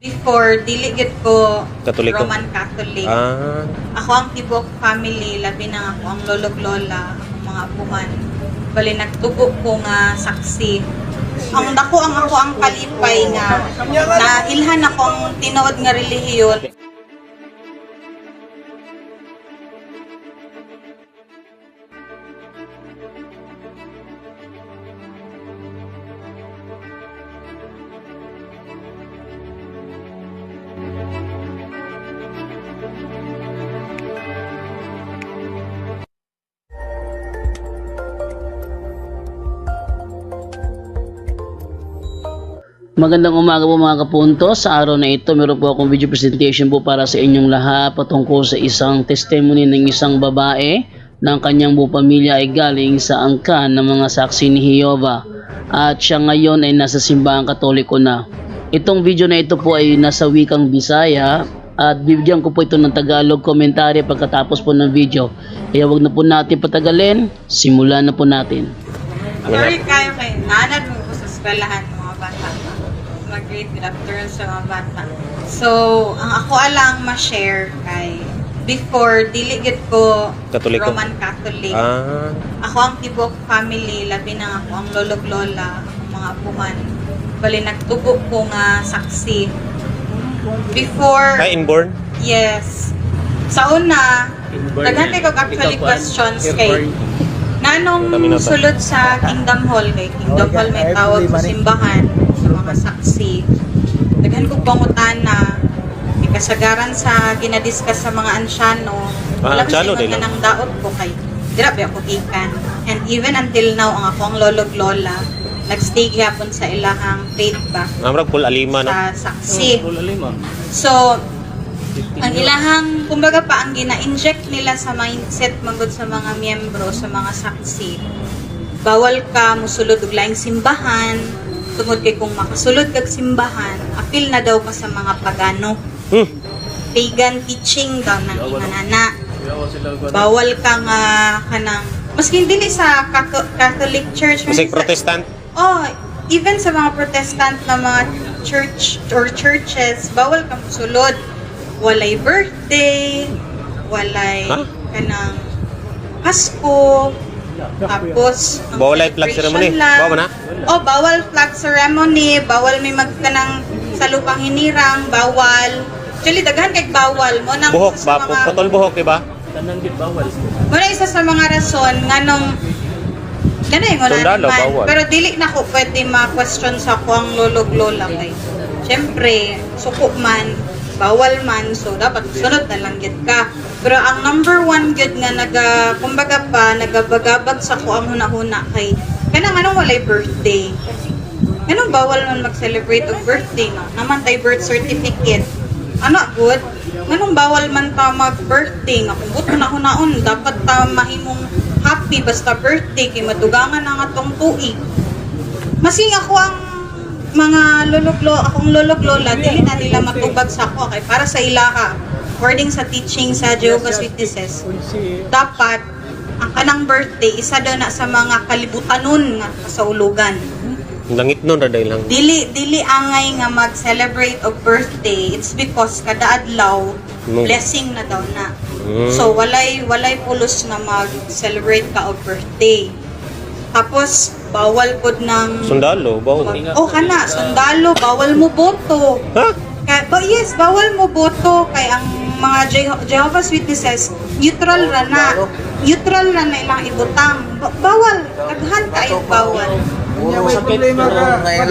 Before, dili gid ko Katoliko? Roman Catholic. Ah, Ako ang tibok family, labi na ako ang lolog lola, ang mga apuhan. Bali nagtugo ko nga saksi. Ang dako ang ako ang kalipay nga na ilhan ako ang tinuod nga relihiyon. Magandang umaga po mga kapunto. Sa araw na ito, meron po akong video presentation po para sa inyong lahat patungkol sa isang testimony ng isang babae ang kanyang buong pamilya ay galing sa angkan ng mga saksi ni Jehovah at siya ngayon ay nasa simbahang katoliko na. Itong video na ito po ay nasa wikang Bisaya at bibigyan ko po ito ng Tagalog komentary pagkatapos po ng video. Kaya wag na po natin patagalin, simulan na po natin. Sorry kayo kay nanad mo sa eskwelahan mga bata. Mag-grade good afternoon sa mga bata. So, ang ako alang ma-share kay before dili gid ko Katoliko? Roman Catholic. ah, Ako ang tibok family, labi na ako ang lolog lola, ang mga apuhan. Bali nagtugo ko nga saksi. Before, kay inborn? yes. Sa una, daghan kay kog actually questions kay nanong sulod sa Kingdom Hall kay Kingdom Hall may tawag sa simbahan sa mga saksi. Daghan kog pangutana kay kasagaran sa ginadiscuss sa mga ansyano. Ah, wala ko ansyano din, nang daot ko kay dira ba ako gikan. And even until now ang akong lolog lola nagstay gyapon sa ilahang faith ba Namrag pul alima no. sa saksi. So, ang ilahang, kumbaga pa, ang gina-inject nila sa mindset magod sa mga miyembro, sa mga saksi, bawal ka musulod og laing simbahan, tungod kay kung makasulod kag simbahan, apil na daw ka sa mga pagano. Hmm. Pagan teaching daw ng inanana. Bawal ka nga kanang, maski dili sa Catholic Church, sa- protestant. Oh, even sa mga protestant na mga church or churches, bawal kang sulod. Walay birthday, walay Ha? kanang Pasko, tapos Bawal ay flag ceremony? lang. Bawal na? Oh, bawal flag ceremony, bawal may magkanang sa lupang hinirang, bawal. Actually, daghan kay bawal mo nang Buhok ba? mga- Putol buhok, di ba? Muna isa sa mga rason nga nung Ganay mo na naman. bawal. Pero dili na ko pwede ma-question sa ko ang lolog lola kay. Siyempre, suko man, bawal man, so dapat sunod na lang gid ka. Pero ang number one gid nga naga, kumbaga pa, nagabagabag sa ko ang huna-huna kay, kanang anong walay birthday. Anong bawal man mag-celebrate og birthday no? Naman tay birth certificate. Ano good? Anong bawal man ta mag-birthday nga kung buto na hunaon dapat ta mahimong happy basta birthday kay madugangan ang atong tuig. Masing ako ang mga lologlo, akong lolog-lola, dili na nila matubag sa ako kay para sa ilaha. According sa teaching sa Jehovah's Witnesses, dapat ang kanang birthday isa daw na sa mga kalibutanon nga kasaulugan. Langit nun, raday lang. Dili dili angay nga mag-celebrate og birthday. It's because kada adlaw Mm. blessing na daw na. Mm. So walay walay pulos nga mag-celebrate ka og birthday. Tapos bawal pod ng Sundalo, bawal. Oh kana, sundalo, bawal mo boto. Ha? Kaya, but yes, bawal mo boto kay ang mga Jeho- Jehovah's Witnesses neutral ra na. Neutral ra na ilang ibutang. Ba- bawal, daghan kayo bawal.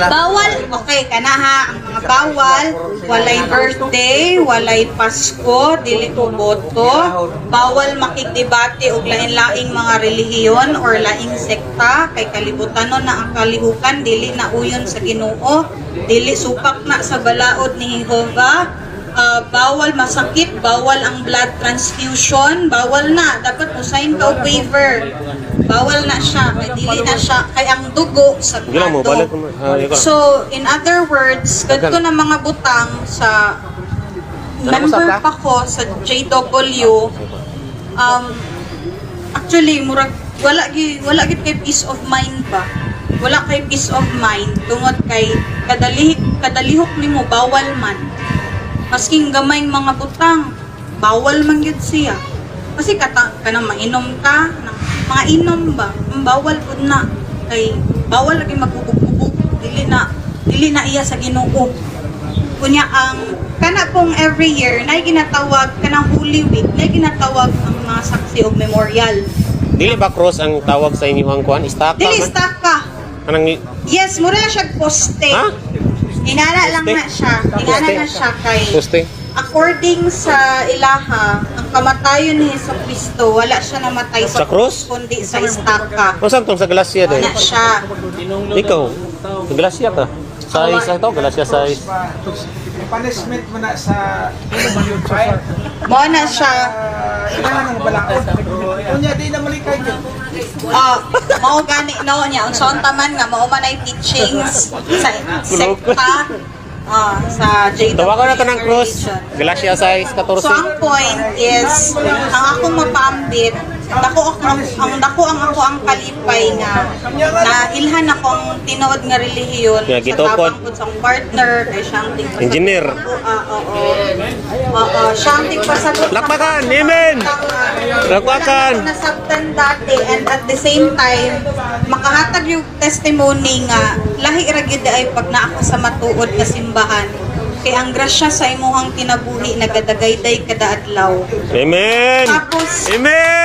Bawal, okay, kana ha, ang mga bawal, walay birthday, walay Pasko, dili ko boto, bawal makikdebate og lain-laing mga relihiyon or laing sekta, kay kalibutan nun na ang kalihukan, dili na uyon sa ginoo, dili supak na sa balaod ni Jehovah, Ah, bawal masakit, bawal ang blood transfusion, bawal na, dapat mo sign ka waiver. Bawal na siya, kay dili na siya, kay ang dugo sa mo. Ah. So, in other words, ganito na mga butang sa member pa ko sa JW, um, actually, murag, wala gi wala gid kay peace of mind ba? Wala kay peace of mind tungod kay kadali kadalihok nimo bawal man. Masking gamay mga butang, bawal man gyud siya. Kasi kata kanang mainom ka, mga inom ba, ang bawal pud na. Kay bawal lagi magubog-ubog, dili na dili na iya sa Ginoo. Kunya ang kana pong every year na ginatawag kanang Holy Week, na ginatawag ang mga saksi og memorial. Dili ba cross ang tawag sa inyong kuan? Istaka Dili man? stack ka. Kanang Yes, mura siya poste. Ha? Inana lang na siya. Inana na siya kay Poste. according sa ilaha, ang kamatayon ni Hesus Kristo, wala siya namatay Sa krus? kundi sa istaka. Unsa tong sa Galacia day? Wala siya. Ikaw, sa Galacia ka. Sa isa to, Galacia sa is. punishment mo na sa? Mo na siya. Kailangan ng balakon. Kunya, di na malikay yun. Ah, mao gani no niya. Ang sonta man nga mao man ay teachings sa sekta. Ah, sa JW Tawagan na to ng cross. Galacia sa is 14. So ang point is, ang akong mapaambit, dako ako ang dako ang ako ang kalipay nga na ilhan akong tinuod nga relihiyon Nga, sa tabang ko sa partner kay siyang tig Engineer. Ah, oo. Oo, siyang tig pasabot. Lakpakan, amen! Lakpakan! Nasabtan dati and at the same time makahatag yung testimony nga lahi ra gyud ay pag naa ka sa matuod nga simbahan kay ang grasya sa imuhang kinabuhi nagadagayday kada adlaw. Amen! Tapos Amen!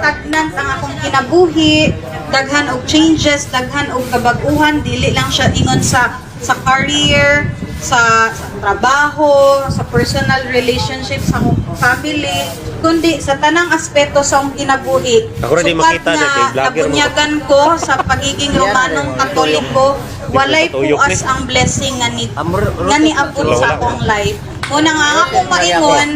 Na stagnant ang akong kinabuhi, daghan og changes, daghan og kabag-uhan, dili lang siya ingon sa sa career, sa, sa trabaho, sa personal relationship sa akong family, kundi sa tanang aspeto sa akong kinabuhi. Ako rin makita na, nabunyagan ko sa pagiging Romanong Katoliko, walay puas ang blessing nga ni nga ni abot sa akong life. Muna nga akong maingon,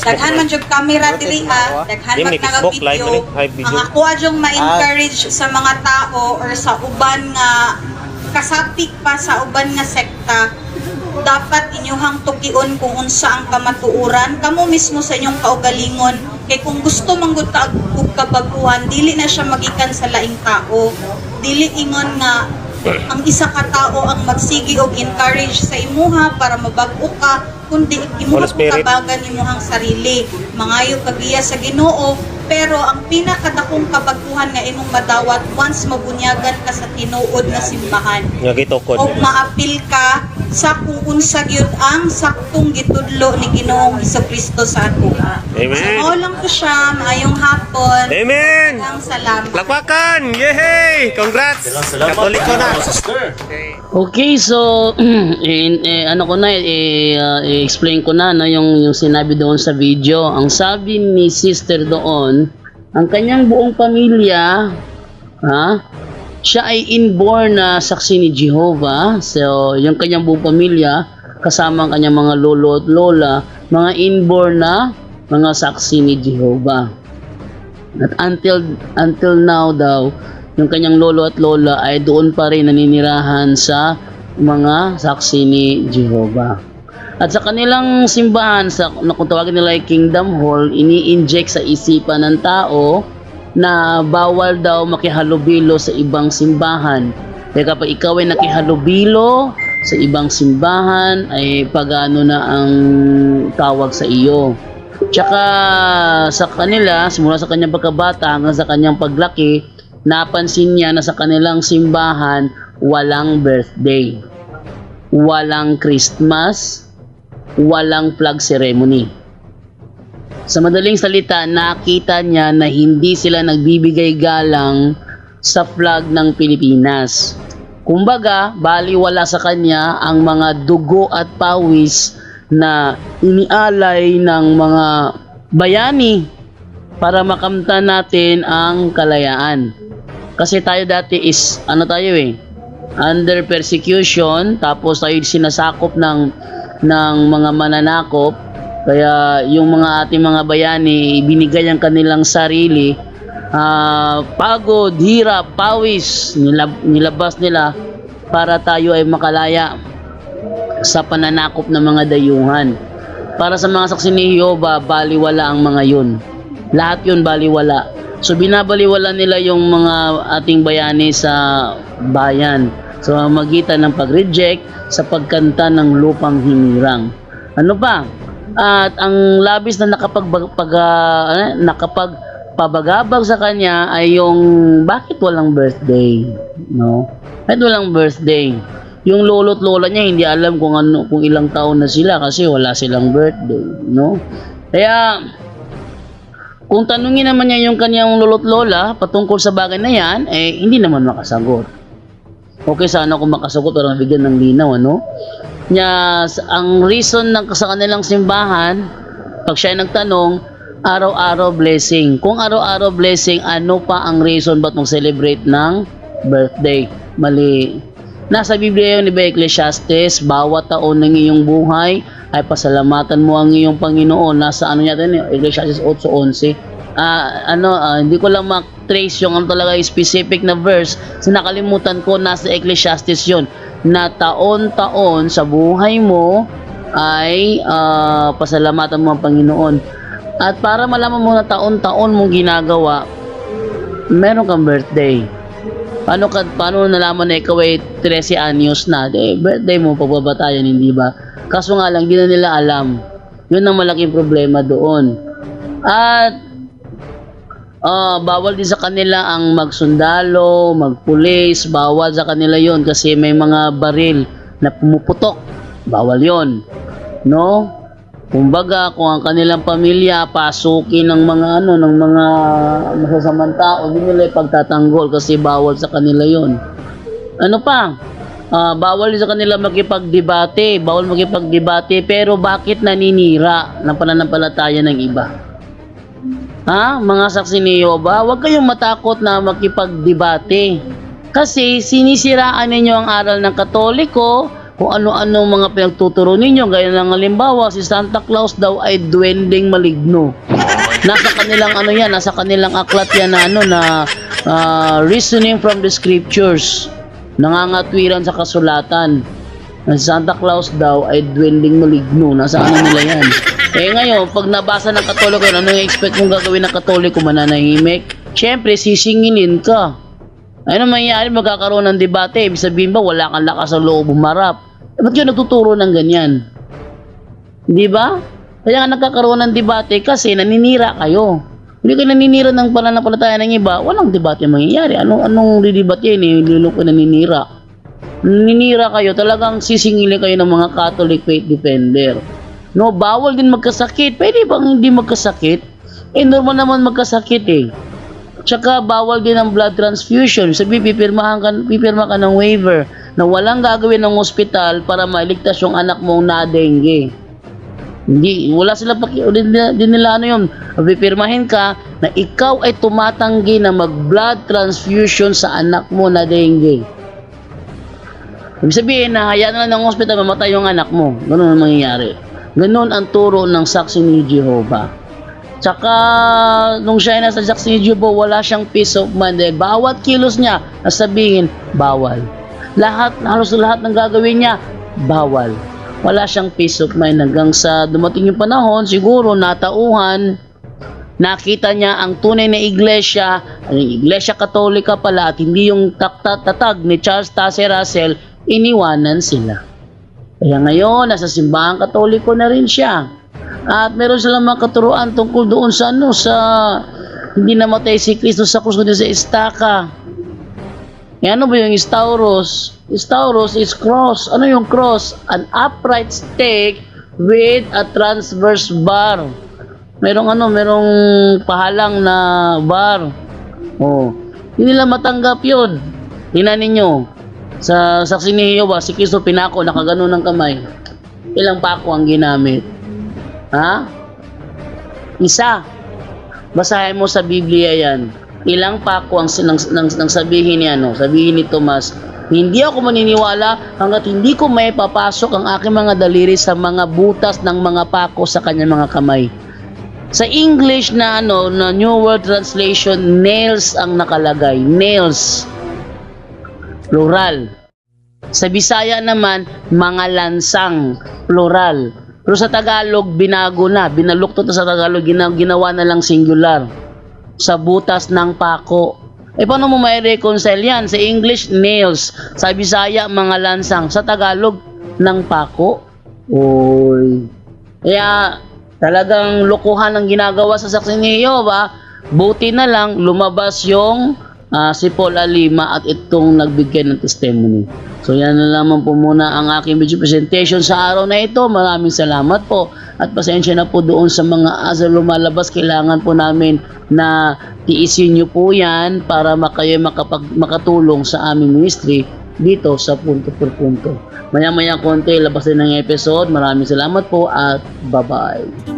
daghan man jud camera diri ah, daghan man live video. man live video. Ang ako adyong ma-encourage sa mga tao or sa uban nga kasapik pa sa uban nga sekta dapat inyuhang tukion kung unsa ang kamatuuran. Kamo mismo sa inyong kaugalingon. Kay kung gusto manggod ka og kabaguhan dili na siya magikan sa laing tao. Dili ingon nga ang isa ka tao ang magsigi og encourage sa imuha para mabag-o ka kundi imuha Spirit. kabagan imuhang sarili mangayo kagiya sa Ginoo pero ang pinakadakong kabaguhan nga imong madawat once mabunyagan ka sa tinuod nga simbahan Nga gitukod. o maapil ka sa kung unsa gyud ang saktong gitudlo ni Ginoong Hesukristo sa ato. Amen. So, mao lang ko siya, maayong hapon. Amen! Ang salamat. Lakpakan! Yehey! Congrats! Katoliko na! Okay, so in, eh, ano ko na eh, uh, i-explain ko na no yung yung sinabi doon sa video. Ang sabi ni sister doon, ang kanyang buong pamilya, ha? Siya ay inborn na saksi ni Jehovah. So, yung kanyang buong pamilya kasama ang kanyang mga lolo at lola, mga inborn na mga saksi ni Jehovah. At until until now daw, yung kanyang lolo at lola ay doon pa rin naninirahan sa mga saksi ni Jehovah. At sa kanilang simbahan, sa na kung tawagin nila Kingdom Hall, ini-inject sa isipan ng tao na bawal daw makihalubilo sa ibang simbahan. Kaya kapag ikaw ay nakihalubilo sa ibang simbahan, ay pagano na ang tawag sa iyo. Tsaka sa kanila, simula sa kanyang pagkabata hanggang sa kanyang paglaki, napansin niya na sa kanilang simbahan walang birthday, walang Christmas, walang flag ceremony. Sa madaling salita, nakita niya na hindi sila nagbibigay galang sa flag ng Pilipinas. Kumbaga, baliwala sa kanya ang mga dugo at pawis na inialay ng mga bayani para makamtan natin ang kalayaan. Kasi tayo dati is, ano tayo eh, under persecution, tapos tayo sinasakop ng, ng mga mananakop, kaya yung mga ating mga bayani, binigay ang kanilang sarili, ah, pagod, hirap, pawis, nilab- nilabas nila para tayo ay makalaya sa pananakop ng mga dayuhan. Para sa mga saksi ni Jehovah, baliwala ang mga yun. Lahat yun baliwala. So binabaliwala nila yung mga ating bayani sa bayan. So magitan ng pag-reject sa pagkanta ng lupang hinirang. Ano pa? At ang labis na nakapag pag, ah, ano, nakapag pabagabag sa kanya ay yung bakit walang birthday, no? Bakit walang birthday? Yung lolo't lola niya hindi alam kung ano kung ilang taon na sila kasi wala silang birthday, no? Kaya kung tanungin naman niya yung kanyang lolo't lola patungkol sa bagay na yan, eh hindi naman makasagot. Okay sana kung makasagot pero bigyan ng linaw, ano? Nya, s- ang reason ng sa kanilang simbahan, pag siya nagtanong, araw-araw blessing. Kung araw-araw blessing, ano pa ang reason ba't mag-celebrate ng birthday? Mali. Nasa Biblia yun, di ba, Ecclesiastes, bawat taon ng iyong buhay ay pasalamatan mo ang iyong Panginoon. Nasa ano yata yun, Ecclesiastes 8.11. Ah, ano, ah, hindi ko lang ma-trace yung ano talaga yung specific na verse. Sinakalimutan ko, nasa Ecclesiastes yun, na taon-taon sa buhay mo ay ah, pasalamatan mo ang Panginoon. At para malaman mo na taon-taon mong ginagawa, meron kang birthday. Paano ka paano nalaman na ikaw ay 13 anyos na? Eh, birthday mo pagbabatayan, hindi ba? Kaso nga lang, di na nila alam. Yun ang malaking problema doon. At ah, bawal din sa kanila ang magsundalo, magpulis, bawal sa kanila yon kasi may mga baril na pumuputok. Bawal yon. No? Kumbaga, kung ang kanilang pamilya pasukin ng mga ano, ng mga masasamang tao, hindi nila ipagtatanggol kasi bawal sa kanila yon. Ano pa? Ah, bawal sa kanila makipagdebate, bawal makipagdebate, pero bakit naninira ng pananampalataya ng iba? Ha? Mga saksi ni Yoba, huwag kayong matakot na makipagdebate. Kasi sinisiraan ninyo ang aral ng Katoliko, kung ano-ano mga pinagtuturo ninyo. Gaya ng halimbawa, si Santa Claus daw ay duwending maligno. Nasa kanilang ano yan, nasa kanilang aklat yan na ano na ah, reasoning from the scriptures. Nangangatwiran sa kasulatan. Si Santa Claus daw ay duwending maligno. Nasa ano nila yan. Eh ngayon, pag nabasa ng katoliko yun, ano yung expect mong gagawin ng katoliko? Mananahimik? Siyempre, sisingilin ka. Ano mangyayari? Magkakaroon ng debate. Ibig sabihin ba, wala kang lakas sa loob humarap. Eh, ba't yun nagtuturo ng ganyan? Di ba? Kaya nga nagkakaroon ng debate kasi naninira kayo. Hindi kayo naninira ng pananampalataya ng iba, walang debate mangyayari. Anong, anong didebate yan eh? Lilo ko naninira. Naninira kayo, talagang sisingilin kayo ng mga Catholic faith defender. No, bawal din magkasakit. Pwede bang hindi magkasakit? Eh, normal naman magkasakit eh. Tsaka bawal din ang blood transfusion. Sabi, pipirmahan ka, pipirma ka ng waiver na walang gagawin ng ospital para mailigtas yung anak mong na-dengue. Hindi, wala sila paki, din, nila- ano yun. Pipirmahin ka na ikaw ay tumatanggi na mag-blood transfusion sa anak mo na dengue. Ibig sabihin na hayaan na ng hospital mamatay yung anak mo. Ganun ang mangyayari. Ganun ang turo ng saksi ni Jehovah. Tsaka, nung siya ay nasa saksi ni Jehovah, wala siyang peace of mind. Dahil bawat kilos niya, nasabihin, bawal. Lahat, halos lahat ng gagawin niya, bawal. Wala siyang peace of mind hanggang sa dumating yung panahon, siguro natauhan, nakita niya ang tunay na iglesia, ang iglesia katolika pala at hindi yung taktat-tatag ni Charles Taze Russell, iniwanan sila. Kaya ngayon, nasa simbahan katoliko na rin siya. At meron silang mga katuruan tungkol doon sa ano, sa hindi namatay si Kristo sa krus kundi sa istaka. Eh, ano ba yung Stauros? Stauros is cross. Ano yung cross? An upright stake with a transverse bar. Merong ano, merong pahalang na bar. Oh. Hindi nila matanggap yun. Tingnan ninyo. Sa saksi ni Jehovah, si Kristo pinako, nakaganon ng kamay. Ilang pako ang ginamit? Ha? Isa. Basahin mo sa Biblia yan. Ilang pako ang nang, nang, nang sabihin ni ano, sabihin ni Tomas, hindi ako maniniwala hanggat hindi ko may papasok ang aking mga daliri sa mga butas ng mga pako sa kanyang mga kamay. Sa English na ano, na New World Translation, nails ang nakalagay. Nails. Plural. Sa Bisaya naman, mga lansang. Plural. Pero sa Tagalog, binago na. Binaluktot na sa Tagalog, gina- ginawa na lang singular. Sa butas ng pako. Eh, paano mo may reconcile yan? Sa English, nails. Sa Bisaya, mga lansang. Sa Tagalog, ng pako. Oy. Kaya talagang lokohan ang ginagawa sa saksi ni Jehovah. Buti na lang lumabas yung ah, si Paul Alima at itong nagbigay ng testimony. So yan na naman po muna ang aking video presentation sa araw na ito. Maraming salamat po at pasensya na po doon sa mga asal lumalabas. Kailangan po namin na tiisin nyo po yan para makayo makapag, makatulong sa aming ministry dito sa punto per punto. Maya-maya konti, labas din ng episode. Maraming salamat po at bye-bye.